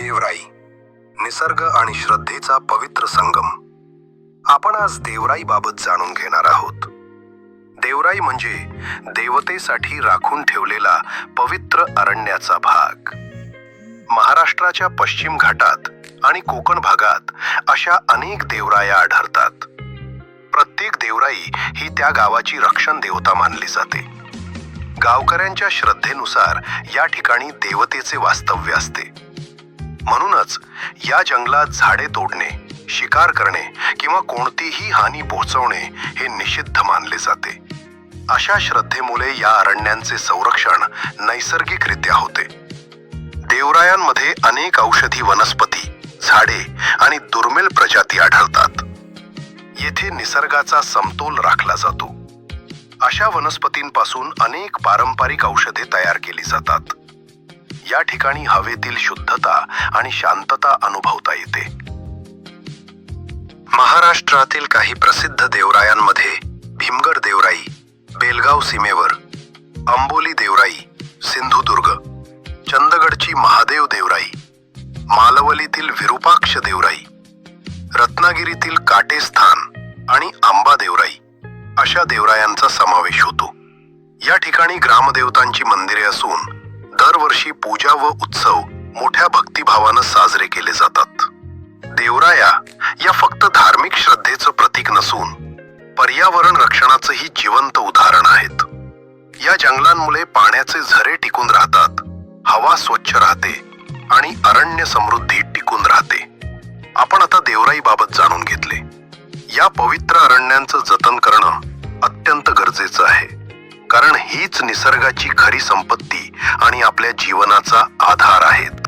देवराई. निसर्ग आणि श्रद्धेचा पवित्र संगम. आपण आज देवराई बाबत जाणून घेणार आहोत. देवराई म्हणजे देवतेसाठी राखून ठेवलेला पवित्र अरण्याचा भाग. महाराष्ट्राच्या पश्चिम घाटात आणि कोकण भागात अशा अनेक देवराया आढळतात. प्रत्येक देवराई ही त्या गावाची रक्षण देवता मानली जाते. गावकऱ्यांच्या श्रद्धेनुसार या ठिकाणी देवतेचे वास्तव्य असते. म्हणूनच या जंगलात झाडे तोडणे शिकार करणे किंवा कोणतीही हानी पोहोचवणे हे निषिद्ध मानले जाते. अशा श्रद्धेमुळे या अरण्यांचे संरक्षण नैसर्गिकरित्या होते. देवरायांमध्ये अनेक औषधी वनस्पती झाडे आणि दुर्मिळ प्रजाती आढळतात. येथे निसर्गाचा समतोल राखला जातो. अशा वनस्पतींपासून अनेक पारंपरिक औषधे तयार केली जातात. या ठिकाणी हवेतील शुद्धता आणि शांतता अनुभवता येते. महाराष्ट्रातील काही प्रसिद्ध देवरायांमध्ये भीमगड देवराई बेलगाव सीमेवर अंबोली देवराई सिंधुदुर्ग चंदगडची महादेव देवराई मालवलीतील विरूपाक्ष देवराई रत्नागिरीतील काटेस्थान आणि आंबा देवराई अशा देवरायांचा समावेश होतो. या ठिकाणी ग्रामदेवतांची मंदिरे असून दरवर्षी पूजा व उत्सव मोठ्या भक्तिभावानं साजरे केले जातात. देवराया या फक्त धार्मिक श्रद्धेचं प्रतीक नसून पर्यावरण रक्षणाचंही जिवंत उदाहरण आहेत. या जंगलांमुळे पाण्याचे झरे टिकून राहतात हवा स्वच्छ राहते आणि अरण्य समृद्धी टिकून राहते. आपण आता देवराईबाबत जाणून घेतले. या पवित्र अरण्यांचं जतन करणं हीच निसर्गाची खरी संपत्ती आणि आपल्या जीवनाचा आधार आहेत.